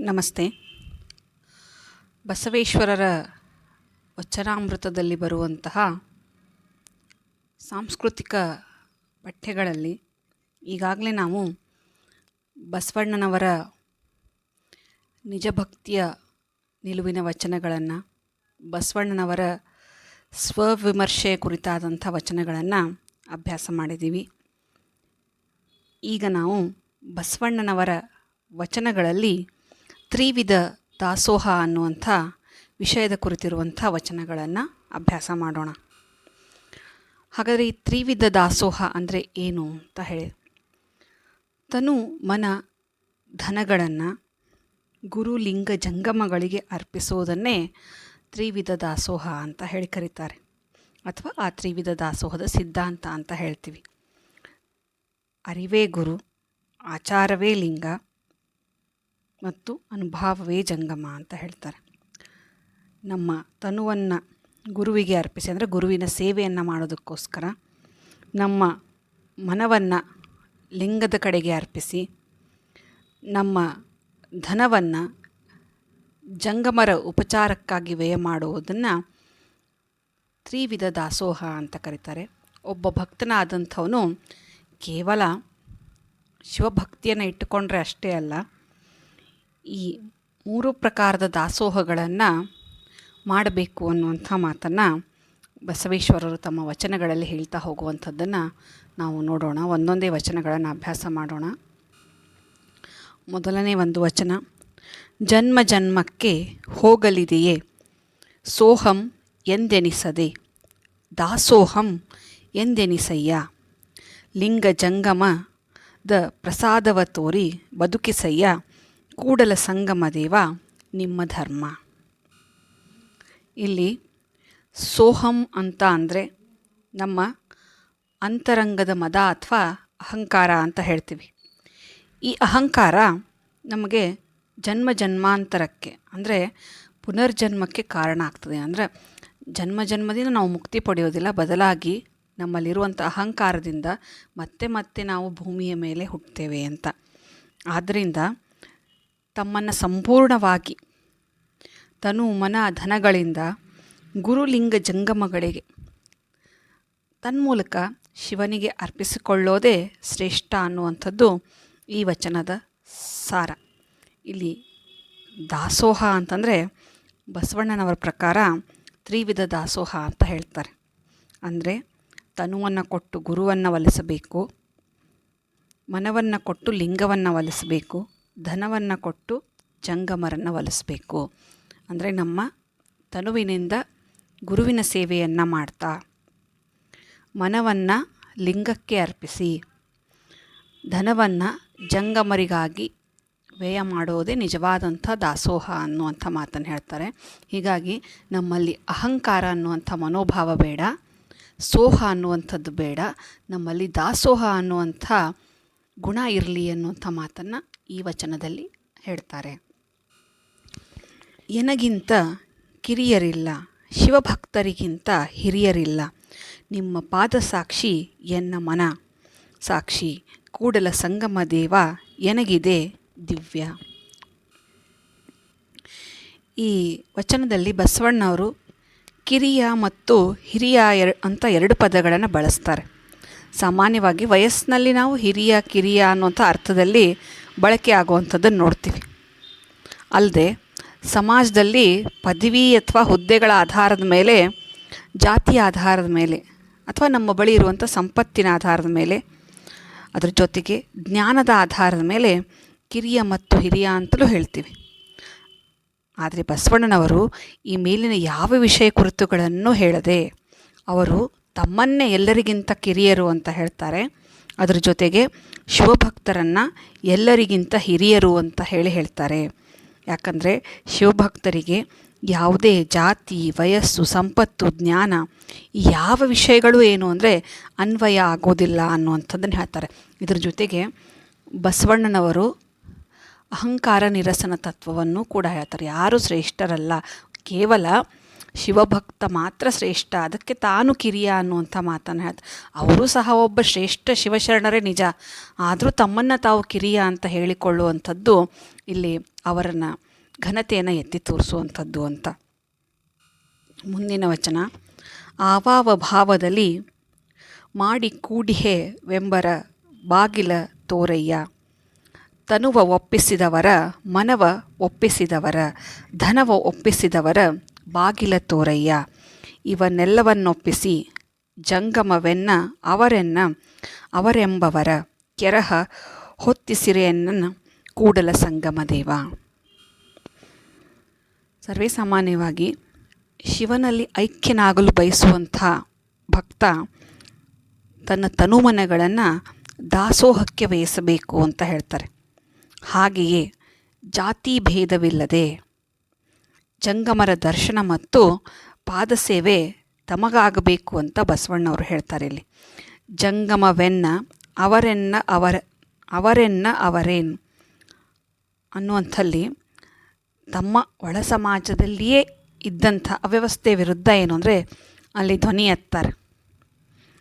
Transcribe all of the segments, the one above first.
ನಮಸ್ತೆ. ಬಸವೇಶ್ವರರ ವಚನಾಮೃತದಲ್ಲಿ ಬರುವಂತಹ ಸಾಂಸ್ಕೃತಿಕ ಪಠ್ಯಗಳಲ್ಲಿ ಈಗಾಗಲೇ ನಾವು ಬಸವಣ್ಣನವರ ನಿಜಭಕ್ತಿಯ ನಿಲುವಿನ ವಚನಗಳನ್ನು, ಬಸವಣ್ಣನವರ ಸ್ವವಿಮರ್ಶೆ ಕುರಿತಾದಂಥ ವಚನಗಳನ್ನು ಅಭ್ಯಾಸ ಮಾಡಿದ್ದೀವಿ. ಈಗ ನಾವು ಬಸವಣ್ಣನವರ ವಚನಗಳಲ್ಲಿ ತ್ರಿವಿಧ ದಾಸೋಹ ಅನ್ನುವಂಥ ವಿಷಯದ ಕುರಿತಿರುವಂಥ ವಚನಗಳನ್ನು ಅಭ್ಯಾಸ ಮಾಡೋಣ. ಹಾಗಾದರೆ ಈ ತ್ರಿವಿಧ ದಾಸೋಹ ಅಂದರೆ ಏನು ಅಂತ ಹೇಳಿ. ತನು ಮನ ಧನಗಳನ್ನು ಗುರು ಲಿಂಗ ಜಂಗಮಗಳಿಗೆ ಅರ್ಪಿಸೋದನ್ನೇ ತ್ರಿವಿಧ ದಾಸೋಹ ಅಂತ ಹೇಳಿ ಕರೀತಾರೆ. ಅಥವಾ ಆ ತ್ರಿವಿಧ ದಾಸೋಹದ ಸಿದ್ಧಾಂತ ಅಂತ ಹೇಳ್ತೀವಿ. ಅರಿವೇ ಗುರು, ಆಚಾರವೇ ಲಿಂಗ ಮತ್ತು ಅನುಭಾವವೇ ಜಂಗಮ ಅಂತ ಹೇಳ್ತಾರೆ. ನಮ್ಮ ತನುವನ್ನು ಗುರುವಿಗೆ ಅರ್ಪಿಸಿ, ಅಂದರೆ ಗುರುವಿನ ಸೇವೆಯನ್ನು ಮಾಡೋದಕ್ಕೋಸ್ಕರ ನಮ್ಮ ಮನವನ್ನು ಲಿಂಗದ ಕಡೆಗೆ ಅರ್ಪಿಸಿ, ನಮ್ಮ ಧನವನ್ನು ಜಂಗಮರ ಉಪಚಾರಕ್ಕಾಗಿ ವ್ಯಯ ಮಾಡುವುದನ್ನು ತ್ರಿವಿಧ ದಾಸೋಹ ಅಂತ ಕರೀತಾರೆ. ಒಬ್ಬ ಭಕ್ತನಾದಂಥವನು ಕೇವಲ ಶಿವಭಕ್ತಿಯನ್ನು ಇಟ್ಟುಕೊಂಡ್ರೆ ಅಷ್ಟೇ ಅಲ್ಲ ಈ ಮೂರು ಪ್ರಕಾರದ ದಾಸೋಹಗಳನ್ನು ಮಾಡಬೇಕು ಅನ್ನುವಂಥ ಮಾತನ್ನು ಬಸವೇಶ್ವರರು ತಮ್ಮ ವಚನಗಳಲ್ಲಿ ಹೇಳ್ತಾ ಹೋಗುವಂಥದ್ದನ್ನು ನಾವು ನೋಡೋಣ. ಒಂದೊಂದೇ ವಚನಗಳನ್ನು ಅಭ್ಯಾಸ ಮಾಡೋಣ. ಮೊದಲನೇ ಒಂದು ವಚನ, ಜನ್ಮ ಜನ್ಮಕ್ಕೆ ಹೋಗಲಿದೆಯೇ? ಸೋಹಂ ಎಂದೆನಿಸದೆ, ದಾಸೋಹಂ ಎಂದೆನಿಸಯ್ಯ? ಲಿಂಗ ಜಂಗಮ ದ ಪ್ರಸಾದವ ತೋರಿ ಬದುಕಿಸಯ್ಯ? ಕೂಡಲ ಸಂಗಮ ದೇವ, ನಿಮ್ಮ ಧರ್ಮ. ಇಲ್ಲಿ ಸೋಹಂ ಅಂತ ಅಂದರೆ ನಮ್ಮ ಅಂತರಂಗದ ಮದ ಅಥವಾ ಅಹಂಕಾರ ಅಂತ ಹೇಳ್ತೀವಿ. ಈ ಅಹಂಕಾರ ನಮಗೆ ಜನ್ಮ ಜನ್ಮಾಂತರಕ್ಕೆ ಅಂದರೆ ಪುನರ್ಜನ್ಮಕ್ಕೆ ಕಾರಣ ಆಗ್ತದೆ. ಅಂದರೆ ಜನ್ಮ ಜನ್ಮದಿಂದ ನಾವು ಮುಕ್ತಿ ಪಡೆಯೋದಿಲ್ಲ, ಬದಲಾಗಿ ನಮ್ಮಲ್ಲಿರುವಂಥ ಅಹಂಕಾರದಿಂದ ಮತ್ತೆ ಮತ್ತೆ ನಾವು ಭೂಮಿಯ ಮೇಲೆ ಹುಟ್ಟುತ್ತೇವೆ ಅಂತ. ಆದ್ದರಿಂದ ತಮ್ಮನ್ನು ಸಂಪೂರ್ಣವಾಗಿ ತನು ಮನ ಧನಗಳಿಂದ ಗುರುಲಿಂಗ ಜಂಗಮಗಳಿಗೆ ತನ್ಮೂಲಕ ಶಿವನಿಗೆ ಅರ್ಪಿಸಿಕೊಳ್ಳೋದೇ ಶ್ರೇಷ್ಠ ಅನ್ನುವಂಥದ್ದು ಈ ವಚನದ ಸಾರ. ಇಲ್ಲಿ ದಾಸೋಹ ಅಂತಂದರೆ ಬಸವಣ್ಣನವರ ಪ್ರಕಾರ ತ್ರಿವಿಧ ದಾಸೋಹ ಅಂತ ಹೇಳ್ತಾರೆ. ಅಂದರೆ ತನುವನ್ನು ಕೊಟ್ಟು ಗುರುವನ್ನು ಒಲಿಸಬೇಕು ಮನವನ್ನು ಕೊಟ್ಟು ಲಿಂಗವನ್ನು ಒಲಿಸಬೇಕು ಧನವನ್ನು ಕೊಟ್ಟು ಜಂಗಮರನ್ನು ಒಲಿಸ್ಬೇಕು ಅಂದರೆ ನಮ್ಮ ತನುವಿನಿಂದ ಗುರುವಿನ ಸೇವೆಯನ್ನು ಮಾಡ್ತಾ, ಮನವನ್ನು ಲಿಂಗಕ್ಕೆ ಅರ್ಪಿಸಿ, ಧನವನ್ನು ಜಂಗಮರಿಗಾಗಿ ವ್ಯಯ ಮಾಡೋದೇ ನಿಜವಾದಂಥ ದಾಸೋಹ ಅನ್ನುವಂಥ ಮಾತನ್ನು ಹೇಳ್ತಾರೆ. ಹೀಗಾಗಿ ನಮ್ಮಲ್ಲಿ ಅಹಂಕಾರ ಅನ್ನುವಂಥ ಮನೋಭಾವ ಬೇಡ, ಸೋಹ ಅನ್ನುವಂಥದ್ದು ಬೇಡ, ನಮ್ಮಲ್ಲಿ ದಾಸೋಹ ಅನ್ನುವಂಥ ಗುಣ ಇರಲಿ ಅನ್ನುವಂಥ ಮಾತನ್ನು ಈ ವಚನದಲ್ಲಿ ಹೇಳ್ತಾರೆ. ಎನಗಿಂತ ಕಿರಿಯರಿಲ್ಲ, ಶಿವಭಕ್ತರಿಗಿಂತ ಹಿರಿಯರಿಲ್ಲ. ನಿಮ್ಮ ಪಾದ ಸಾಕ್ಷಿ ಎನ್ನ ಮನ. ಸಾಕ್ಷಿ, ಕೂಡಲ ಸಂಗಮ ದೇವ ಎನಗಿದೆ ದಿವ್ಯ. ಈ ವಚನದಲ್ಲಿ ಬಸವಣ್ಣವರು ಕಿರಿಯ ಮತ್ತು ಹಿರಿಯ ಎರ, ಅಂತ ಎರಡು ಪದಗಳನ್ನು ಬಳಸ್ತಾರೆ. ಸಾಮಾನ್ಯವಾಗಿ ವಯಸ್ಸಿನಲ್ಲಿ ನಾವು ಹಿರಿಯ, ಕಿರಿಯ ಅನ್ನುವಂಥ ಅರ್ಥದಲ್ಲಿ ಬಳಕೆ ಆಗುವಂಥದ್ದನ್ನು ನೋಡ್ತೀವಿ. ಅಲ್ಲದೆ ಸಮಾಜದಲ್ಲಿ ಪದವಿ ಅಥವಾ ಹುದ್ದೆಗಳ ಆಧಾರದ ಮೇಲೆ ಜಾತಿಯ ಆಧಾರದ ಮೇಲೆ ಅಥವಾ ನಮ್ಮ ಬಳಿ ಇರುವಂಥ ಸಂಪತ್ತಿನ ಆಧಾರದ ಮೇಲೆ, ಅದರ ಜೊತೆಗೆ ಜ್ಞಾನದ ಆಧಾರದ ಮೇಲೆ ಕಿರಿಯ ಮತ್ತು ಹಿರಿಯ ಅಂತಲೂ ಹೇಳ್ತೀವಿ. ಆದರೆ ಬಸವಣ್ಣನವರು ಈ ಮೇಲಿನ ಯಾವ ವಿಷಯ ಕುರಿತುಗಳನ್ನು ಹೇಳದೆ ಅವರು ತಮ್ಮನ್ನೇ ಎಲ್ಲರಿಗಿಂತ ಕಿರಿಯರು ಅಂತ ಹೇಳ್ತಾರೆ. ಅದರ ಜೊತೆಗೆ ಶಿವಭಕ್ತರನ್ನು ಎಲ್ಲರಿಗಿಂತ ಹಿರಿಯರು ಅಂತ ಹೇಳಿ ಹೇಳ್ತಾರೆ. ಯಾಕಂದರೆ ಶಿವಭಕ್ತರಿಗೆ ಯಾವುದೇ ಜಾತಿ, ವಯಸ್ಸು, ಸಂಪತ್ತು, ಜ್ಞಾನ ಯಾವ ವಿಷಯಗಳು ಏನು ಅಂದರೆ ಅನ್ವಯ ಆಗೋದಿಲ್ಲ ಅನ್ನುವಂಥದ್ದನ್ನು ಹೇಳ್ತಾರೆ. ಇದ್ರ ಜೊತೆಗೆ ಬಸವಣ್ಣನವರು ಅಹಂಕಾರ ನಿರಸನ ತತ್ವವನ್ನು ಕೂಡ ಹೇಳ್ತಾರೆ. ಯಾರೂ ಶ್ರೇಷ್ಠರಲ್ಲ, ಕೇವಲ ಶಿವಭಕ್ತ ಮಾತ್ರ ಶ್ರೇಷ್ಠ. ಅದಕ್ಕೆ ತಾನು ಕಿರಿಯ ಅನ್ನುವಂಥ ಮಾತನ್ನು ಹೇಳ್ತ. ಅವರು ಸಹ ಒಬ್ಬ ಶ್ರೇಷ್ಠ ಶಿವಶರಣರೇ ನಿಜ. ಆದರೂ ತಮ್ಮನ್ನು ತಾವು ಕಿರಿಯ ಅಂತ ಹೇಳಿಕೊಳ್ಳುವಂಥದ್ದು ಇಲ್ಲಿ ಅವರನ್ನು ಘನತೆಯನ್ನು ಎತ್ತಿ ತೋರಿಸುವಂಥದ್ದು ಅಂತ. ಮುಂದಿನ ವಚನ. ಆವಾವ ಭಾವದಲ್ಲಿ ಮಾಡಿ ಕೂಡಿಹೆ ವೆಂಬರ ಬಾಗಿಲ ತೋರಯ್ಯ. ತನುವ ಒಪ್ಪಿಸಿದವರ, ಮನವ ಒಪ್ಪಿಸಿದವರ, ಧನವ ಒಪ್ಪಿಸಿದವರ ಬಾಗಿಲ ತೋರಯ್ಯ ಇವನ್ನೆಲ್ಲವನ್ನೊಪ್ಪಿಸಿ ಜಂಗಮವೆನ್ನ ಅವರೆನ್ನ ಅವರೆಂಬವರ ಕೆರಹ ಹೊತ್ತಿಸಿರೆಯನ್ನ ಕೂಡಲ ಸಂಗಮ ದೇವ. ಸರ್ವೇ ಸಾಮಾನ್ಯವಾಗಿ ಶಿವನಲ್ಲಿ ಐಕ್ಯನಾಗಲು ಬಯಸುವಂಥ ಭಕ್ತ ತನ್ನ ತನುಮನಗಳನ್ನು ದಾಸೋಹಕ್ಕೆ ವಹಿಸಬೇಕು ಅಂತ ಹೇಳ್ತಾರೆ. ಹಾಗೆಯೇ ಜಾತಿ ಭೇದವಿಲ್ಲದೆ ಜಂಗಮರ ದರ್ಶನ ಮತ್ತು ಪಾದಸೇವೆ ತಮಗಾಗಬೇಕು ಅಂತ ಬಸವಣ್ಣವರು ಹೇಳ್ತಾರೆ ಇಲ್ಲಿ. ಜಂಗಮವೆನ್ನ ಅವರೆನ್ನ ಅವರ, ಅವರೆನ್ನ ಅವರೇನು ಅನ್ನುವಂಥಲ್ಲಿ ತಮ್ಮ ಒಳ ಸಮಾಜದಲ್ಲಿಯೇ ಇದ್ದಂಥ ಅವ್ಯವಸ್ಥೆ ವಿರುದ್ಧ ಏನು ಅಂದರೆ ಅಲ್ಲಿ ಧ್ವನಿ ಎತ್ತಾರೆ.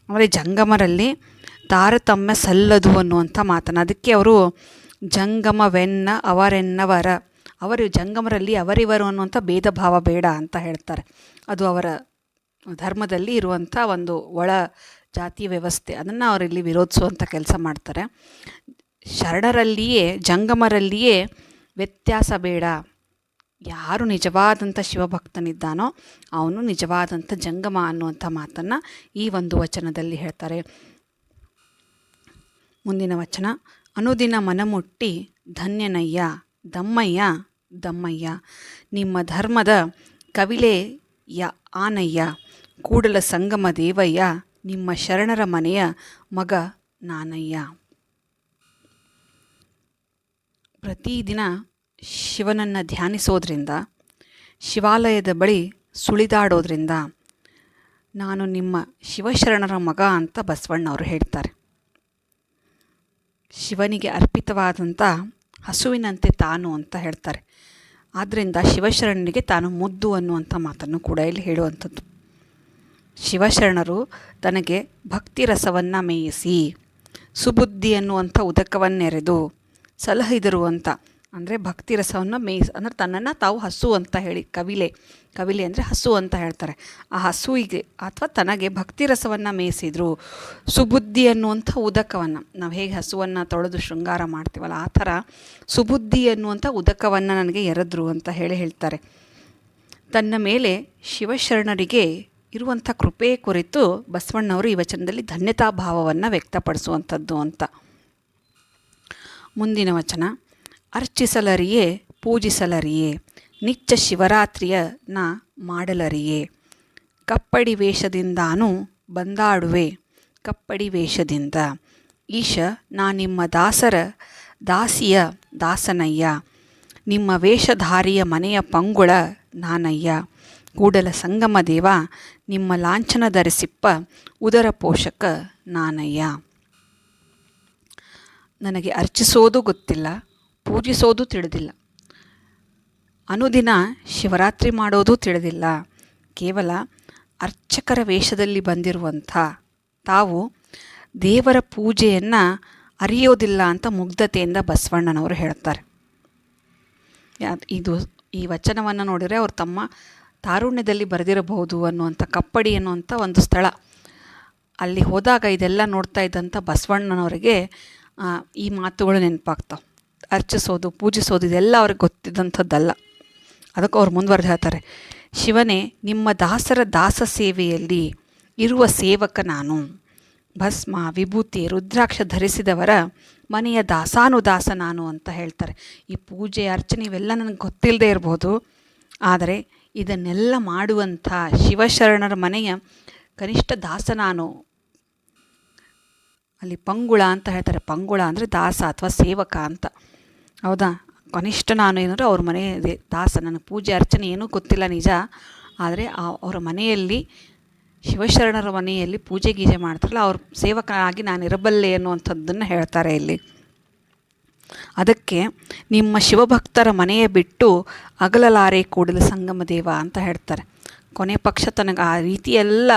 ಅಂದರೆ ಜಂಗಮರಲ್ಲಿ ತಾರತಮ್ಯ ಸಲ್ಲದು ಅನ್ನುವಂಥ ಮಾತನ್ನು, ಅದಕ್ಕೆ ಅವರು ಜಂಗಮವೆನ್ನ ಅವರೆನ್ನವರ ಅವರು ಜಂಗಮರಲ್ಲಿ ಅವರಿವರು ಅನ್ನುವಂಥ ಭೇದ ಭಾವ ಬೇಡ ಅಂತ ಹೇಳ್ತಾರೆ. ಅದು ಅವರ ಧರ್ಮದಲ್ಲಿ ಇರುವಂಥ ಒಂದು ಒಳ ಜಾತಿ ವ್ಯವಸ್ಥೆ. ಅದನ್ನು ಅವರಿಲ್ಲಿ ವಿರೋಧಿಸುವಂಥ ಕೆಲಸ ಮಾಡ್ತಾರೆ. ಶರಣರಲ್ಲಿಯೇ, ಜಂಗಮರಲ್ಲಿಯೇ ವ್ಯತ್ಯಾಸ ಬೇಡ. ಯಾರು ನಿಜವಾದಂಥ ಶಿವಭಕ್ತನಿದ್ದಾನೋ ಅವನು ನಿಜವಾದಂಥ ಜಂಗಮ ಅನ್ನುವಂಥ ಮಾತನ್ನು ಈ ಒಂದು ವಚನದಲ್ಲಿ ಹೇಳ್ತಾರೆ. ಮುಂದಿನ ವಚನ, ಅನುದಿನ ಮನಮುಟ್ಟಿ ಧನ್ಯನಯ್ಯ. ದಮ್ಮಯ್ಯ ದಮ್ಮಯ್ಯ, ನಿಮ್ಮ ಧರ್ಮದ ಕವಿಲೆ ಯ ಆನಯ್ಯ, ಕೂಡಲ ಸಂಗಮ ದೇವಯ್ಯ, ನಿಮ್ಮ ಶರಣರ ಮನೆಯ ಮಗ ನಾನಯ್ಯ. ಪ್ರತಿದಿನ ಶಿವನನ್ನು ಧ್ಯಾನಿಸೋದ್ರಿಂದ, ಶಿವಾಲಯದ ಬಳಿ ಸುಳಿದಾಡೋದ್ರಿಂದ ನಾನು ನಿಮ್ಮ ಶಿವಶರಣರ ಮಗ ಅಂತ ಬಸವಣ್ಣವರು ಹೇಳ್ತಾರೆ. ಶಿವನಿಗೆ ಅರ್ಪಿತವಾದಂಥ ಹಸುವಿನಂತೆ ತಾನು ಅಂತ ಹೇಳ್ತಾರೆ. ಆದ್ದರಿಂದ ಶಿವಶರಣನಿಗೆ ತಾನು ಮುದ್ದು ಅನ್ನುವಂಥ ಮಾತನ್ನು ಕೂಡ ಇಲ್ಲಿ ಹೇಳುವಂಥದ್ದು. ಶಿವಶರಣರು ತನಗೆ ಭಕ್ತಿ ರಸವನ್ನು ಮೇಯಿಸಿ, ಸುಬುದ್ಧಿ ಅನ್ನುವಂಥ ಉದಕವನ್ನೆರೆದು ಸಲಹಿದರು ಅಂತ ಅಂದರೆ ಭಕ್ತಿ ರಸವನ್ನು ಮೇಯಿಸ್, ಅಂದರೆ ತನ್ನನ್ನು ತಾವು ಹಸು ಅಂತ ಹೇಳಿ, ಕವಿಲೆ ಕವಿಲೆ ಅಂದರೆ ಹಸು ಅಂತ ಹೇಳ್ತಾರೆ. ಆ ಹಸುವಿಗೆ ಅಥವಾ ತನಗೆ ಭಕ್ತಿ ರಸವನ್ನು ಮೇಯಿಸಿದ್ರು. ಸುಬುದ್ಧಿ ಅನ್ನುವಂಥ ಉದಕವನ್ನು, ನಾವು ಹೇಗೆ ಹಸುವನ್ನು ತೊಳೆದು ಶೃಂಗಾರ ಮಾಡ್ತೀವಲ್ಲ, ಆ ಥರ ಸುಬುದ್ಧಿ ಅನ್ನುವಂಥ ಉದಕವನ್ನು ನನಗೆ ಎರೆದ್ರು ಅಂತ ಹೇಳಿ ಹೇಳ್ತಾರೆ. ತನ್ನ ಮೇಲೆ ಶಿವಶರಣರಿಗೆ ಇರುವಂಥ ಕೃಪೆ ಕುರಿತು ಬಸವಣ್ಣವರು ಈ ವಚನದಲ್ಲಿ ಧನ್ಯತಾ ಭಾವವನ್ನು ವ್ಯಕ್ತಪಡಿಸುವಂಥದ್ದು ಅಂತ. ಮುಂದಿನ ವಚನ. ಅರ್ಚಿಸಲರಿಯೇ, ಪೂಜಿಸಲರಿಯೇ ನಿಚ್ಚ ಶಿವರಾತ್ರಿಯ ನಾ ಮಾಡಲರಿಯೇ. ಕಪ್ಪಡಿ ವೇಷದಿಂದಾನು ಬಂದಾಡುವೆ, ಕಪ್ಪಡಿ ವೇಷದಿಂದ. ಈಶ, ನಾ ನಿಮ್ಮ ದಾಸರ, ದಾಸಿಯ ದಾಸನಯ್ಯ. ನಿಮ್ಮ ವೇಷಧಾರಿಯ ಮನೆಯ ಪಂಗುಳ ನಾನಯ್ಯ. ಕೂಡಲ ಸಂಗಮ ದೇವ, ನಿಮ್ಮ ಲಾಂಛನ ಧರಿಸಿಪ್ಪ ಉದರ ಪೋಷಕ ನಾನಯ್ಯ. ನನಗೆ ಅರ್ಚಿಸೋದು ಗೊತ್ತಿಲ್ಲ. ಪೂಜಿಸೋದು ತಿಳಿದಿಲ್ಲ. ಅನುದಿನ ಶಿವರಾತ್ರಿ ಮಾಡೋದು ತಿಳಿದಿಲ್ಲ. ಕೇವಲ ಅರ್ಚಕರ ವೇಷದಲ್ಲಿ ಬಂದಿರುವಂಥ ತಾವು ದೇವರ ಪೂಜೆಯನ್ನು ಅರಿಯೋದಿಲ್ಲ ಅಂತ ಮುಗ್ಧತೆಯಿಂದ ಬಸವಣ್ಣನವರು ಹೇಳ್ತಾರೆ ಇದು ಈ ವಚನವನ್ನು ನೋಡಿದರೆ ಅವರು ತಮ್ಮ ತಾರುಣ್ಯದಲ್ಲಿ ಬರೆದಿರಬಹುದು ಅನ್ನುವಂಥ ಕಪ್ಪಡಿ ಅನ್ನುವಂಥ ಒಂದು ಸ್ಥಳ. ಅಲ್ಲಿ ಹೋದಾಗ ಇದೆಲ್ಲ ನೋಡ್ತಾ ಇದ್ದಂಥ ಬಸವಣ್ಣನವರಿಗೆ ಈ ಮಾತುಗಳು ನೆನಪಾಗ್ತಾವೆ. ಅರ್ಚಿಸೋದು, ಪೂಜಿಸೋದು ಇದೆಲ್ಲ ಅವ್ರಿಗೆ ಗೊತ್ತಿದ್ದಂಥದ್ದಲ್ಲ ಅದಕ್ಕೆ ಅವ್ರು ಮುಂದುವರೆದು ಹೇಳ್ತಾರೆ, ಶಿವನೇ, ನಿಮ್ಮ ದಾಸರ ದಾಸ ಸೇವೆಯಲ್ಲಿ ಇರುವ ಸೇವಕ ನಾನು. ಭಸ್ಮ, ವಿಭೂತಿ, ರುದ್ರಾಕ್ಷ ಧರಿಸಿದವರ ಮನೆಯ ದಾಸಾನುದಾಸ ನಾನು ಅಂತ ಹೇಳ್ತಾರೆ. ಈ ಪೂಜೆ, ಅರ್ಚನೆ ಇವೆಲ್ಲ ನನಗೆ ಗೊತ್ತಿಲ್ಲದೆ ಇರ್ಬೋದು. ಆದರೆ ಇದನ್ನೆಲ್ಲ ಮಾಡುವಂಥ ಶಿವಶರಣರ ಮನೆಯ ಕನಿಷ್ಠ ದಾಸ ನಾನು. ಅಲ್ಲಿ ಪಂಗುಳ ಅಂತ ಹೇಳ್ತಾರೆ. ಪಂಗುಳ ಅಂದರೆ ದಾಸ ಅಥವಾ ಸೇವಕ ಅಂತ. ಹೌದಾ? ಕನಿಷ್ಠ ನಾನು ಏನಾದರೂ ಅವ್ರ ಮನೆ ದಾಸ ನನಗೆ ಪೂಜೆ, ಅರ್ಚನೆ ಏನೂ ಗೊತ್ತಿಲ್ಲ ನಿಜ. ಆದರೆ ಅವರ ಮನೆಯಲ್ಲಿ, ಶಿವಶರಣರ ಮನೆಯಲ್ಲಿ ಪೂಜೆ ಗೀಜೆ ಮಾಡ್ತಾರಲ್ಲ, ಅವ್ರ ಸೇವಕನಾಗಿ ನಾನು ಇರಬಲ್ಲೆ ಅನ್ನುವಂಥದ್ದನ್ನು ಹೇಳ್ತಾರೆ ಇಲ್ಲಿ. ಅದಕ್ಕೆ ನಿಮ್ಮ ಶಿವಭಕ್ತರ ಮನೆಯ ಬಿಟ್ಟು ಅಗಲಲಾರೆ ಕೂಡಲ ಸಂಗಮ ದೇವ ಅಂತ ಹೇಳ್ತಾರೆ. ಕೊನೆ ಪಕ್ಷ ತನಗೆ ಆ ರೀತಿಯೆಲ್ಲ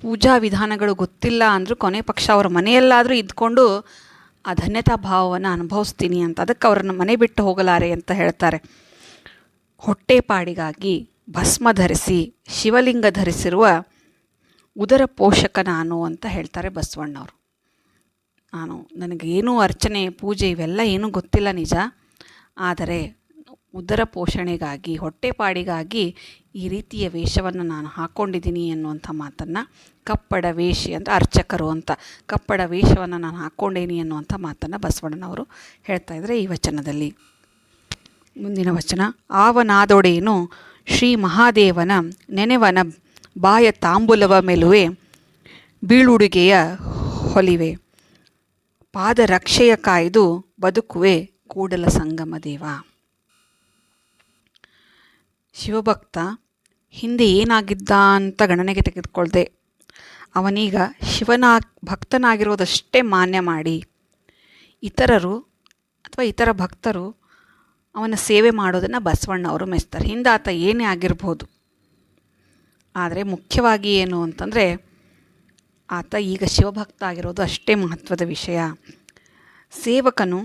ಪೂಜಾ ವಿಧಾನಗಳು ಗೊತ್ತಿಲ್ಲ ಅಂದರೂ ಕೊನೆ ಪಕ್ಷ ಅವರ ಮನೆಯಲ್ಲಾದರೂ ಇದ್ಕೊಂಡು ಆ ಧನ್ಯತಾ ಭಾವವನ್ನು ಅನುಭವಿಸ್ತೀನಿ ಅಂತ. ಅದಕ್ಕೆ ಅವರನ್ನು ಮನೆ ಬಿಟ್ಟು ಹೋಗಲಾರೆ ಅಂತ ಹೇಳ್ತಾರೆ. ಹೊಟ್ಟೆಪಾಡಿಗಾಗಿ ಭಸ್ಮ ಧರಿಸಿ, ಶಿವಲಿಂಗ ಧರಿಸಿರುವ ಉದರ ಪೋಷಕ ನಾನು ಅಂತ ಹೇಳ್ತಾರೆ ಬಸವಣ್ಣವರು. ನಾನು ನನಗೇನೂ ಅರ್ಚನೆ, ಪೂಜೆ ಇವೆಲ್ಲ ಏನೂ ಗೊತ್ತಿಲ್ಲ ನಿಜ. ಆದರೆ ಉದರ ಪೋಷಣೆಗಾಗಿ, ಹೊಟ್ಟೆಪಾಡಿಗಾಗಿ ಈ ರೀತಿಯ ವೇಷವನ್ನು ನಾನು ಹಾಕ್ಕೊಂಡಿದ್ದೀನಿ ಎನ್ನುವಂಥ ಮಾತನ್ನು ಕಪ್ಪಡ ವೇಷಿ ಅಂದರೆ ಅರ್ಚಕರು ಅಂತ ಕಪ್ಪಡ ವೇಷವನ್ನು ನಾನು ಹಾಕ್ಕೊಂಡೇನಿ ಎನ್ನುವಂಥ ಮಾತನ್ನು ಬಸವಣ್ಣನವರು ಹೇಳ್ತಾ ಇದ್ದಾರೆ ಈ ವಚನದಲ್ಲಿ. ಮುಂದಿನ ವಚನ ಆವನಾದೊಡೇನು ಶ್ರೀ ಮಹಾದೇವನ ನೆನೆವನ ಬಾಯ ತಾಂಬೂಲವ ಮೆಲುವೆ ಬೀಳುಡುಗೆಯ ಹೊಲಿವೆ. ಪಾದರಕ್ಷೆಯ ಕಾಯ್ದು ಬದುಕುವೆ ಕೂಡಲ ಸಂಗಮ ದೇವ. ಶಿವಭಕ್ತ, ಹಿಂದೆ ಏನಾಗಿದ್ದ ಅಂತ ಗಣನೆಗೆ ತೆಗೆದುಕೊಳ್ಳದೆ ಅವನೀಗ ಶಿವನ ಭಕ್ತನಾಗಿರೋದಷ್ಟೇ ಮಾನ್ಯ ಮಾಡಿ. ಇತರರು ಅಥವಾ ಇತರ ಭಕ್ತರು ಅವನ ಸೇವೆ ಮಾಡೋದನ್ನು ಬಸವಣ್ಣ ಅವರು ಮೆಚ್ತಾರೆ. ಹಿಂದೆ ಆತ ಏನೇ ಆಗಿರ್ಬೋದು. ಆದರೆ ಮುಖ್ಯವಾಗಿ ಏನು ಅಂತಂದರೆ ಆತ ಈಗ ಶಿವಭಕ್ತ ಆಗಿರೋದು ಅಷ್ಟೇ ಮಹತ್ವದ ವಿಷಯ. ಸೇವಕನು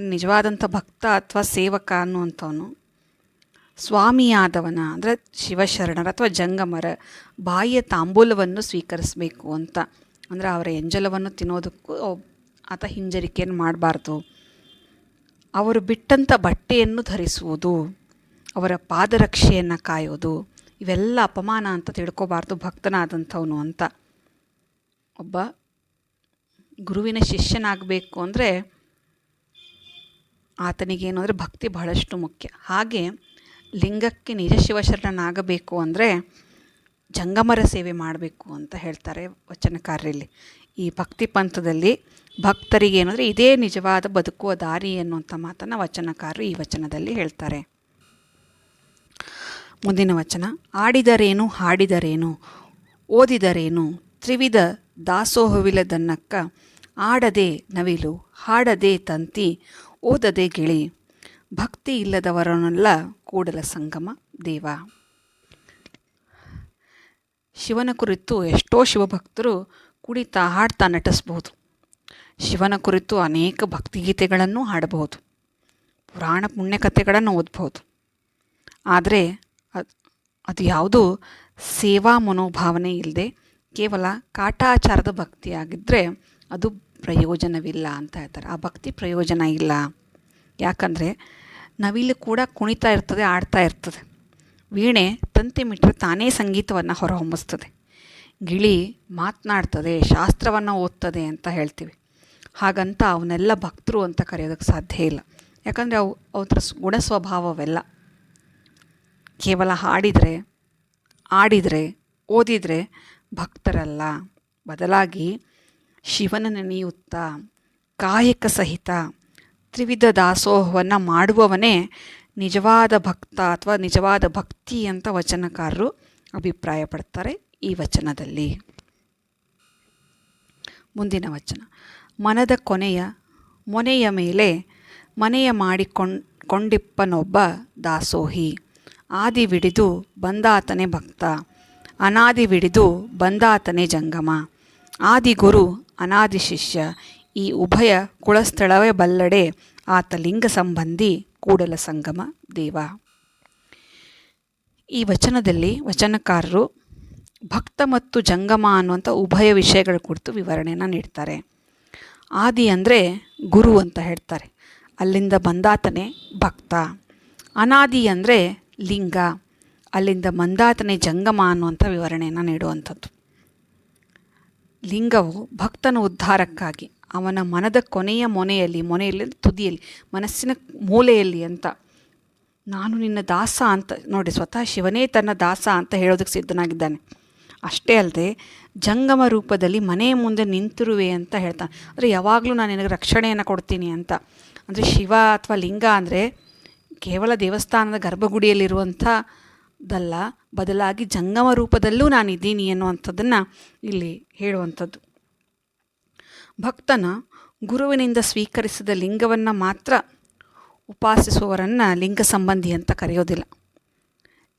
ನಿಜವಾದಂಥ ಭಕ್ತ ಅಥವಾ ಸೇವಕ ಅನ್ನುವಂಥವನು ಸ್ವಾಮಿಯಾದವನ, ಅಂದರೆ ಶಿವಶರಣರ ಅಥವಾ ಜಂಗಮರ ಬಾಯಿಯ ತಾಂಬೂಲವನ್ನು ಸ್ವೀಕರಿಸಬೇಕು ಅಂತ. ಅಂದರೆ ಅವರ ಎಂಜಲವನ್ನು ತಿನ್ನೋದಕ್ಕೂ ಆತ ಹಿಂಜರಿಕೆಯನ್ನು ಮಾಡಬಾರ್ದು. ಅವರು ಬಿಟ್ಟಂಥ ಬಟ್ಟೆಯನ್ನು ಧರಿಸುವುದು, ಅವರ ಪಾದರಕ್ಷೆಯನ್ನು ಕಾಯೋದು, ಇವೆಲ್ಲ ಅಪಮಾನ ಅಂತ ತಿಳ್ಕೋಬಾರ್ದು ಭಕ್ತನಾದಂಥವನು ಅಂತ. ಒಬ್ಬ ಗುರುವಿನ ಶಿಷ್ಯನಾಗಬೇಕು ಅಂದರೆ ಆತನಿಗೇನು ಅಂದರೆ ಭಕ್ತಿ ಬಹಳಷ್ಟು ಮುಖ್ಯ. ಹಾಗೆ ಲಿಂಗಕ್ಕೆ ನಿಜ ಶಿವಶರಣನಾಗಬೇಕು ಅಂದರೆ ಜಂಗಮರ ಸೇವೆ ಮಾಡಬೇಕು ಅಂತ ಹೇಳ್ತಾರೆ ವಚನಕಾರರಲ್ಲಿ ಈ ಭಕ್ತಿ ಪಂಥದಲ್ಲಿ ಭಕ್ತರಿಗೆ ಏನಂದರೆ ಇದೇ ನಿಜವಾದ ಬದುಕುವ ದಾರಿ ಎನ್ನುವಂಥ ಮಾತನ್ನು ವಚನಕಾರರು ಈ ವಚನದಲ್ಲಿ ಹೇಳ್ತಾರೆ. ಮುಂದಿನ ವಚನ, ಆಡಿದರೇನು, ಹಾಡಿದರೇನು, ಓದಿದರೇನು, ತ್ರಿವಿಧ ದಾಸೋಹವಿಲ್ಲದನ್ನಕ್ಕ ಆಡದೆ ನವಿಲು, ಹಾಡದೆ ತಂತಿ, ಓದದೆ ಗಿಳಿ ಭಕ್ತಿ ಇಲ್ಲದವರನ್ನೆಲ್ಲ ಕೂಡಲ ಸಂಗಮ, ದೇವ. ಶಿವನ ಕುರಿತು ಎಷ್ಟೋ ಶಿವಭಕ್ತರು ಕುಣಿತಾ ಹಾಡ್ತಾ ನಟಿಸ್ಬೋದು ಶಿವನ ಕುರಿತು ಅನೇಕ ಭಕ್ತಿಗೀತೆಗಳನ್ನು ಹಾಡಬಹುದು. ಪುರಾಣ ಪುಣ್ಯಕಥೆಗಳನ್ನು ಓದ್ಬೋದು ಆದರೆ ಅದು ಅದು ಯಾವುದೂ ಸೇವಾ ಮನೋಭಾವನೆ ಇಲ್ಲದೆ ಕೇವಲ ಕಾಟಾಚಾರದ ಭಕ್ತಿಯಾಗಿದ್ದರೆ ಅದು ಪ್ರಯೋಜನವಿಲ್ಲ ಅಂತ ಹೇಳ್ತಾರೆ. ಆ ಭಕ್ತಿ ಪ್ರಯೋಜನ ಇಲ್ಲ. ಯಾಕಂದರೆ ನವಿಲು ಕೂಡ ಕುಣಿತಾ ಇರ್ತದೆ, ಆಡ್ತಾ ಇರ್ತದೆ. ವೀಣೆ ತಂತಿ ಮಿಟ್ರೆ ತಾನೇ ಸಂಗೀತವನ್ನು ಹೊರಹೊಮ್ಮಿಸ್ತದೆ ಗಿಳಿ ಮಾತನಾಡ್ತದೆ, ಶಾಸ್ತ್ರವನ್ನು ಓದ್ತದೆ ಅಂತ ಹೇಳ್ತೀವಿ. ಹಾಗಂತ ಅವನ್ನೆಲ್ಲ ಭಕ್ತರು ಅಂತ ಕರೆಯೋದಕ್ಕೆ ಸಾಧ್ಯ ಇಲ್ಲ. ಯಾಕಂದರೆ ಅವು ಅವತ್ರ ಗುಣ ಸ್ವಭಾವವೆಲ್ಲ. ಕೇವಲ ಹಾಡಿದರೆ, ಆಡಿದರೆ, ಓದಿದರೆ ಭಕ್ತರಲ್ಲ. ಬದಲಾಗಿ ಶಿವನ ನೆನೆಯುತ್ತಾ, ಕಾಯಕ ಸಹಿತ ತ್ರಿವಿಧ ದಾಸೋಹವನ್ನು ಮಾಡುವವನೇ ನಿಜವಾದ ಭಕ್ತ ಅಥವಾ ನಿಜವಾದ ಭಕ್ತಿ ಅಂತ ವಚನಕಾರರು ಅಭಿಪ್ರಾಯಪಡ್ತಾರೆ ಈ ವಚನದಲ್ಲಿ. ಮುಂದಿನ ವಚನ. ಮನದ ಕೊನೆಯ, ಮೊನೆಯ ಮೇಲೆ ಮನೆಯ ಮಾಡಿಕೊಂಡ್, ಕೊಂಡಿಪ್ಪನೊಬ್ಬ ದಾಸೋಹಿ. ಆದಿವಿಡಿದು ಬಂದಾತನೇ ಭಕ್ತ, ಅನಾದಿ ಬಿಡಿದು ಬಂದಾತನೇ ಜಂಗಮ. ಆದಿಗುರು ಅನಾದಿ ಶಿಷ್ಯ ಈ ಉಭಯ ಕುಳಸ್ಥಳವೇ ಬಲ್ಲಡೆ, ಆತ ಲಿಂಗ ಸಂಬಂಧಿ ಕೂಡಲ ಸಂಗಮ ದೇವ. ಈ ವಚನದಲ್ಲಿ ವಚನಕಾರರು ಭಕ್ತ ಮತ್ತು ಜಂಗಮ ಅನ್ನುವಂಥ ಉಭಯ ವಿಷಯಗಳ ಕುರಿತು ವಿವರಣೆಯನ್ನು ನೀಡ್ತಾರೆ. ಆದಿ ಅಂದರೆ ಗುರು ಅಂತ ಹೇಳ್ತಾರೆ. ಅಲ್ಲಿಂದ ಬಂದಾತನೇ ಭಕ್ತ. ಅನಾದಿ ಅಂದರೆ ಲಿಂಗ. ಅಲ್ಲಿಂದ ಬಂದಾತನೇ ಜಂಗಮ ಅನ್ನುವಂಥ ವಿವರಣೆಯನ್ನು ನೀಡುವಂಥದ್ದು. ಲಿಂಗವು ಭಕ್ತನ ಉದ್ಧಾರಕ್ಕಾಗಿ ಅವನ ಮನದ ಕೊನೆಯ ಮೊನೆಯಲ್ಲಿ ಮೊನೆಯಲ್ಲಿ, ತುದಿಯಲ್ಲಿ, ಮನಸ್ಸಿನ ಮೂಲೆಯಲ್ಲಿ ಅಂತ. ನಾನು ನಿನ್ನ ದಾಸ ಅಂತ, ನೋಡಿ ಸ್ವತಃ ಶಿವನೇ ತನ್ನ ದಾಸ ಅಂತ ಹೇಳೋದಕ್ಕೆ ಸಿದ್ಧನಾಗಿದ್ದಾನೆ. ಅಷ್ಟೇ ಅಲ್ಲದೆ ಜಂಗಮ ರೂಪದಲ್ಲಿ ಮನೆಯ ಮುಂದೆ ನಿಂತಿರುವೆ ಅಂತ ಹೇಳ್ತಾನೆ. ಅಂದರೆ ಯಾವಾಗಲೂ ನಾನು ನಿನಗೆ ರಕ್ಷಣೆಯನ್ನು ಕೊಡ್ತೀನಿ ಅಂತ. ಅಂದರೆ ಶಿವ ಅಥವಾ ಲಿಂಗ ಅಂದರೆ ಕೇವಲ ದೇವಸ್ಥಾನದ ಗರ್ಭಗುಡಿಯಲ್ಲಿರುವಂಥದ್ದಲ್ಲ, ಬದಲಾಗಿ ಜಂಗಮ ರೂಪದಲ್ಲೂ ನಾನು ಇದ್ದೀನಿ ಅನ್ನುವಂಥದ್ದನ್ನು ಇಲ್ಲಿ ಹೇಳುವಂಥದ್ದು. ಭಕ್ತನ ಗುರುವಿನಿಂದ ಸ್ವೀಕರಿಸಿದ ಲಿಂಗವನ್ನು ಮಾತ್ರ ಉಪಾಸಿಸುವವರನ್ನು ಲಿಂಗ ಸಂಬಂಧಿ ಅಂತ ಕರೆಯೋದಿಲ್ಲ.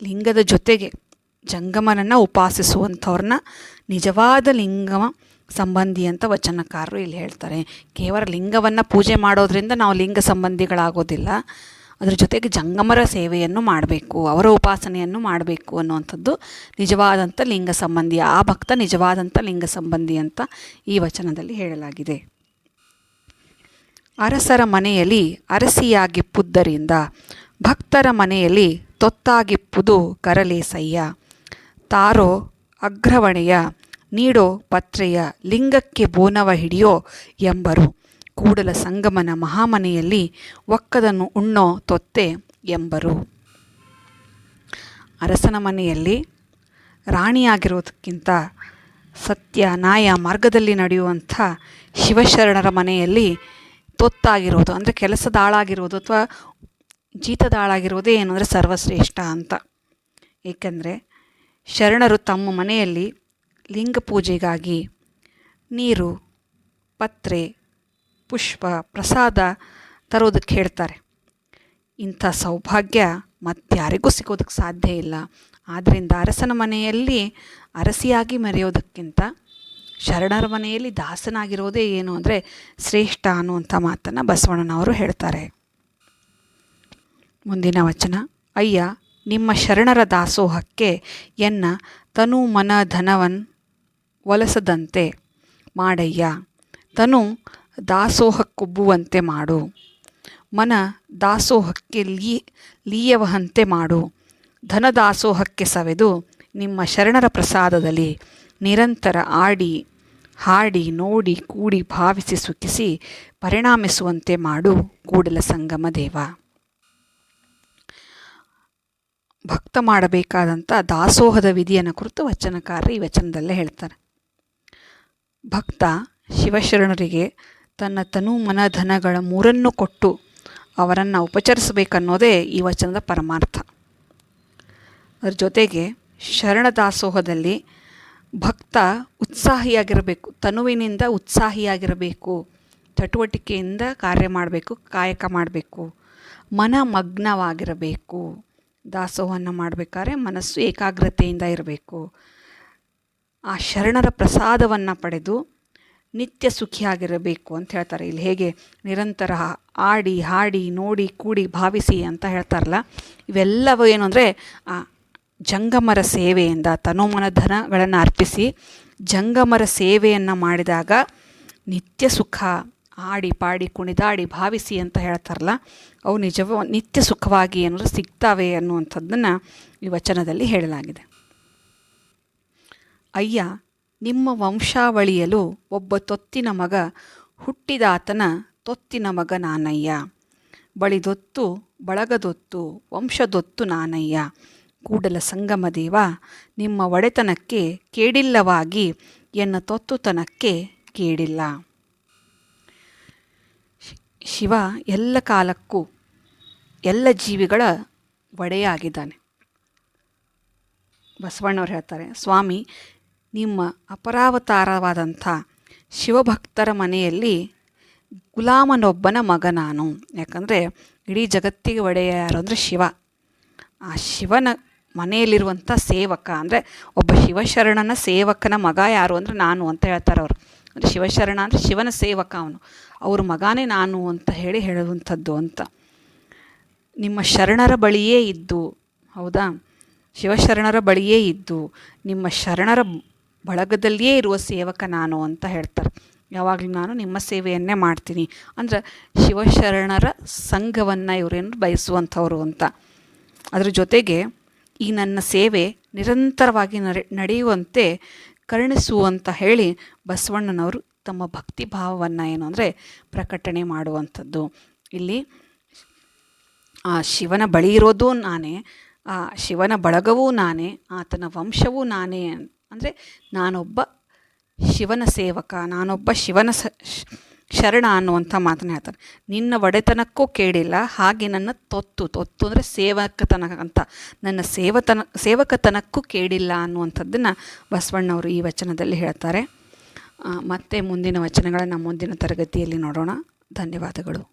ಲಿಂಗದ ಜೊತೆಗೆ ಜಂಗಮನನ್ನು ಉಪಾಸಿಸುವಂಥವ್ರನ್ನ ನಿಜವಾದ ಲಿಂಗಮ ಸಂಬಂಧಿ ಅಂತ ವಚನಕಾರರು ಇಲ್ಲಿ ಹೇಳ್ತಾರೆ. ಕೇವಲ ಲಿಂಗವನ್ನು ಪೂಜೆ ಮಾಡೋದ್ರಿಂದ ನಾವು ಲಿಂಗ ಸಂಬಂಧಿಗಳಾಗೋದಿಲ್ಲ. ಅದ್ರ ಜೊತೆಗೆ ಜಂಗಮರ ಸೇವೆಯನ್ನು ಮಾಡಬೇಕು, ಅವರ ಉಪಾಸನೆಯನ್ನು ಮಾಡಬೇಕು ಅನ್ನುವಂಥದ್ದು ನಿಜವಾದಂಥ ಲಿಂಗ ಸಂಬಂಧಿ, ಆ ಭಕ್ತ ನಿಜವಾದಂಥ ಲಿಂಗ ಸಂಬಂಧಿ ಅಂತ ಈ ವಚನದಲ್ಲಿ ಹೇಳಲಾಗಿದೆ. ಅರಸರ ಮನೆಯಲ್ಲಿ ಅರಸಿಯಾಗಿಪ್ಪುದರಿಂದ ಭಕ್ತರ ಮನೆಯಲ್ಲಿ ತೊತ್ತಾಗಿಪ್ಪುದು ಕರಲೇಸಯ್ಯ. ತಾರೋ ಅಗ್ರವಣೆಯ, ನೀಡೋ ಪತ್ರೆಯ, ಲಿಂಗಕ್ಕೆ ಬೋನವ ಹಿಡಿಯೋ ಎಂಬರು. ಕೂಡಲ ಸಂಗಮನ ಮಹಾಮನೆಯಲ್ಲಿ ಒಕ್ಕದನ್ನು ಉಣ್ಣೋ ತೊತ್ತೆ ಎಂಬರು. ಅರಸನ ಮನೆಯಲ್ಲಿ ರಾಣಿಯಾಗಿರೋದಕ್ಕಿಂತ ಸತ್ಯ ನ್ಯಾಯ ಮಾರ್ಗದಲ್ಲಿ ನಡೆಯುವಂಥ ಶಿವಶರಣರ ಮನೆಯಲ್ಲಿ ತೊತ್ತಾಗಿರೋದು, ಅಂದರೆ ಕೆಲಸದ ಆಳಾಗಿರೋದು ಅಥವಾ ಜೀತದ ಆಳಾಗಿರೋದೇ ಅಂದರೆ ಸರ್ವಶ್ರೇಷ್ಠ ಅಂತ. ಏಕೆಂದರೆ ಶರಣರು ತಮ್ಮ ಮನೆಯಲ್ಲಿ ಲಿಂಗ ಪೂಜೆಗಾಗಿ ನೀರು, ಪತ್ರೆ ಪುಷ್ಪ, ಪ್ರಸಾದ ತರೋದಕ್ಕೆ ಹೇಳ್ತಾರೆ. ಇಂಥ ಸೌಭಾಗ್ಯ ಮತ್ತಾರಿಗೂ ಸಿಗೋದಕ್ಕೆ ಸಾಧ್ಯ ಇಲ್ಲ. ಆದ್ದರಿಂದ ಅರಸನ ಮನೆಯಲ್ಲಿ ಅರಸಿಯಾಗಿ ಮೆರೆಯೋದಕ್ಕಿಂತ ಶರಣರ ಮನೆಯಲ್ಲಿ ದಾಸನಾಗಿರೋದೇ ಏನು ಅಂದರೆ ಶ್ರೇಷ್ಠ ಅನ್ನುವಂಥ ಮಾತನ್ನು ಬಸವಣ್ಣನವರು ಹೇಳ್ತಾರೆ. ಮುಂದಿನ ವಚನ, ಅಯ್ಯ, ನಿಮ್ಮ ಶರಣರ ದಾಸೋಹಕ್ಕೆ ಎನ್ನ ತನು ಮನ ಧನವನ್ ಒಲಸದಂತೆ ಮಾಡಯ್ಯ. ತನು ದಾಸೋಹಕ್ಕುಬ್ಬುವಂತೆ ಮಾಡು. ಮನ ದಾಸೋಹಕ್ಕೆ ಲೀ, ಲೀಯವಹಂತೆ ಮಾಡು. ಧನ ದಾಸೋಹಕ್ಕೆ ಸವೆದು ನಿಮ್ಮ ಶರಣರ ಪ್ರಸಾದದಲ್ಲಿ ನಿರಂತರ ಆಡಿ, ಹಾಡಿ, ನೋಡಿ, ಕೂಡಿ, ಭಾವಿಸಿ, ಸುಖಿಸಿ ಪರಿಣಾಮಿಸುವಂತೆ ಮಾಡು ಕೂಡಲ ಸಂಗಮ ದೇವ. ಭಕ್ತ ಮಾಡಬೇಕಾದಂಥ ದಾಸೋಹದ ವಿಧಿಯನ್ನು ಕುರಿತು ವಚನಕಾರರು ಈ ವಚನದಲ್ಲೇ ಹೇಳ್ತಾರೆ. ಭಕ್ತ ಶಿವಶರಣರಿಗೆ ತನ್ನ ತನು ಮನ ಧನಗಳ ಮೂರನ್ನು ಕೊಟ್ಟು ಅವರನ್ನು ಉಪಚರಿಸಬೇಕನ್ನೋದೇ ಈ ವಚನದ ಪರಮಾರ್ಥ. ಅದರ ಜೊತೆಗೆ ಶರಣ ದಾಸೋಹದಲ್ಲಿ ಭಕ್ತ ಉತ್ಸಾಹಿಯಾಗಿರಬೇಕು, ತನುವಿನಿಂದ ಉತ್ಸಾಹಿಯಾಗಿರಬೇಕು, ಚಟುವಟಿಕೆಯಿಂದ ಕಾರ್ಯ ಮಾಡಬೇಕು, ಕಾಯಕ ಮಾಡಬೇಕು ಮನ ಮಗ್ನವಾಗಿರಬೇಕು ದಾಸೋಹವನ್ನು ಮಾಡಬೇಕಾದ್ರೆ ಮನಸ್ಸು ಏಕಾಗ್ರತೆಯಿಂದ ಇರಬೇಕು. ಆ ಶರಣರ ಪ್ರಸಾದವನ್ನು ಪಡೆದು ನಿತ್ಯ ಸುಖಿಯಾಗಿರಬೇಕು ಅಂತ ಹೇಳ್ತಾರೆ. ಇಲ್ಲಿ ಹೇಗೆ ನಿರಂತರ ಆಡಿ, ಹಾಡಿ, ನೋಡಿ, ಕೂಡಿ, ಭಾವಿಸಿ ಅಂತ ಹೇಳ್ತಾರಲ್ಲ. ಇವೆಲ್ಲವೂ ಏನು ಅಂದರೆ, ಆ, ಜಂಗಮರ ಸೇವೆಯಿಂದ, ತನೋಮನ ಧನಗಳನ್ನು ಅರ್ಪಿಸಿ ಜಂಗಮರ ಸೇವೆಯನ್ನು ಮಾಡಿದಾಗ ನಿತ್ಯ ಸುಖ ಆಡಿ, ಪಾಡಿ, ಕುಣಿದಾಡಿ, ಭಾವಿಸಿ ಅಂತ ಹೇಳ್ತಾರಲ್ಲ. ಅವು ನಿಜವ, ನಿತ್ಯ ಸುಖವಾಗಿ ಏನಾದರೂ ಸಿಗ್ತಾವೆ ಅನ್ನುವಂಥದ್ದನ್ನು ಈ ವಚನದಲ್ಲಿ ಹೇಳಲಾಗಿದೆ. ಅಯ್ಯ ನಿಮ್ಮ ವಂಶಾವಳಿಯಲು ಒಬ್ಬ ತೊತ್ತಿನ ಮಗ, ಹುಟ್ಟಿದಾತನ ತೊತ್ತಿನ ಮಗ ನಾನಯ್ಯ. ಬಳಿದೊತ್ತು, ಬಳಗದೊತ್ತು, ವಂಶದೊತ್ತು ನಾನಯ್ಯ. ಕೂಡಲ ಸಂಗಮ ದೇವ, ನಿಮ್ಮ ಒಡೆತನಕ್ಕೆ ಕೇಡಿಲ್ಲವಾಗಿ ಎನ್ನ ತೊತ್ತುತನಕ್ಕೆ ಕೇಡಿಲ್ಲ. ಶಿವ ಎಲ್ಲ ಕಾಲಕ್ಕೂ ಎಲ್ಲ ಜೀವಿಗಳ ಒಡೆಯಾಗಿದ್ದಾನೆ. ಬಸವಣ್ಣವ್ರು ಹೇಳ್ತಾರೆ, ಸ್ವಾಮಿ ನಿಮ್ಮ ಅಪರಾವತಾರವಾದಂಥ ಶಿವಭಕ್ತರ ಮನೆಯಲ್ಲಿ ಗುಲಾಮನೊಬ್ಬನ ಮಗ ನಾನು. ಯಾಕಂದರೆ ಇಡೀ ಜಗತ್ತಿಗೆ ಒಡೆಯ ಯಾರು ಅಂದರೆ ಶಿವ. ಆ ಶಿವನ ಮನೆಯಲ್ಲಿರುವಂಥ ಸೇವಕ ಅಂದರೆ ಒಬ್ಬ ಶಿವಶರಣನ ಸೇವಕನ ಮಗ ಯಾರು ಅಂದರೆ ನಾನು ಅಂತ ಹೇಳ್ತಾರೆ ಅವರು. ಅಂದರೆ ಶಿವಶರಣ ಅಂದರೆ ಶಿವನ ಸೇವಕ ಅವನು. ಅವ್ರ ಮಗನೇ ನಾನು ಅಂತ ಹೇಳಿ ಹೇಳುವಂಥದ್ದು ಅಂತ. ನಿಮ್ಮ ಶರಣರ ಬಳಿಯೇ ಇದ್ದು, ಹೌದಾ? ಶಿವಶರಣರ ಬಳಿಯೇ ಇದ್ದು, ನಿಮ್ಮ ಶರಣರ ಬಳಗದಲ್ಲಿಯೇ ಇರುವ ಸೇವಕ ನಾನು ಅಂತ ಹೇಳ್ತಾರೆ. ಯಾವಾಗಲೂ ನಾನು ನಿಮ್ಮ ಸೇವೆಯನ್ನೇ ಮಾಡ್ತೀನಿ. ಅಂದ್ರೆ ಶಿವಶರಣರ ಸಂಘವನ್ನು ಇವರೇನು ಬಯಸುವಂಥವ್ರು ಅಂತ. ಅದರ ಜೊತೆಗೆ ಈ ನನ್ನ ಸೇವೆ ನಿರಂತರವಾಗಿ ನಡೆ, ನಡೆಯುವಂತೆ ಕರುಣಿಸು ಅಂತ ಹೇಳಿ ಬಸವಣ್ಣನವರು ತಮ್ಮ ಭಕ್ತಿ ಭಾವವನ್ನು ಏನು ಅಂದರೆ ಪ್ರಕಟಣೆ ಮಾಡುವಂಥದ್ದು. ಇಲ್ಲಿ ಆ ಶಿವನ ಬಳಿ ಇರೋದು ನಾನೇ, ಆ ಶಿವನ ಬಳಗವೂ ನಾನೇ, ಆತನ ವಂಶವೂ ನಾನೇ ಅಂದರೆ ನಾನೊಬ್ಬ ಶಿವನ ಸೇವಕ, ನಾನೊಬ್ಬ ಶಿವನ ಸ ಶರಣ ಅನ್ನುವಂಥ ಮಾತನ್ನು ಹೇಳ್ತಾರೆ. ನಿನ್ನ ಒಡೆತನಕ್ಕೂ ಕೇಳಿಲ್ಲ ಹಾಗೆ ನನ್ನ ತೊತ್ತು ತೊತ್ತು ಅಂದರೆ ಸೇವಕತನ ಅಂತ. ನನ್ನ ಸೇವತನ, ಸೇವಕತನಕ್ಕೂ ಕೇಳಿಲ್ಲ ಅನ್ನುವಂಥದ್ದನ್ನು ಬಸವಣ್ಣವರು ಈ ವಚನದಲ್ಲಿ ಹೇಳ್ತಾರೆ. ಮತ್ತೆ ಮುಂದಿನ ವಚನಗಳನ್ನು ಮುಂದಿನ ತರಗತಿಯಲ್ಲಿ ನೋಡೋಣ. ಧನ್ಯವಾದಗಳು.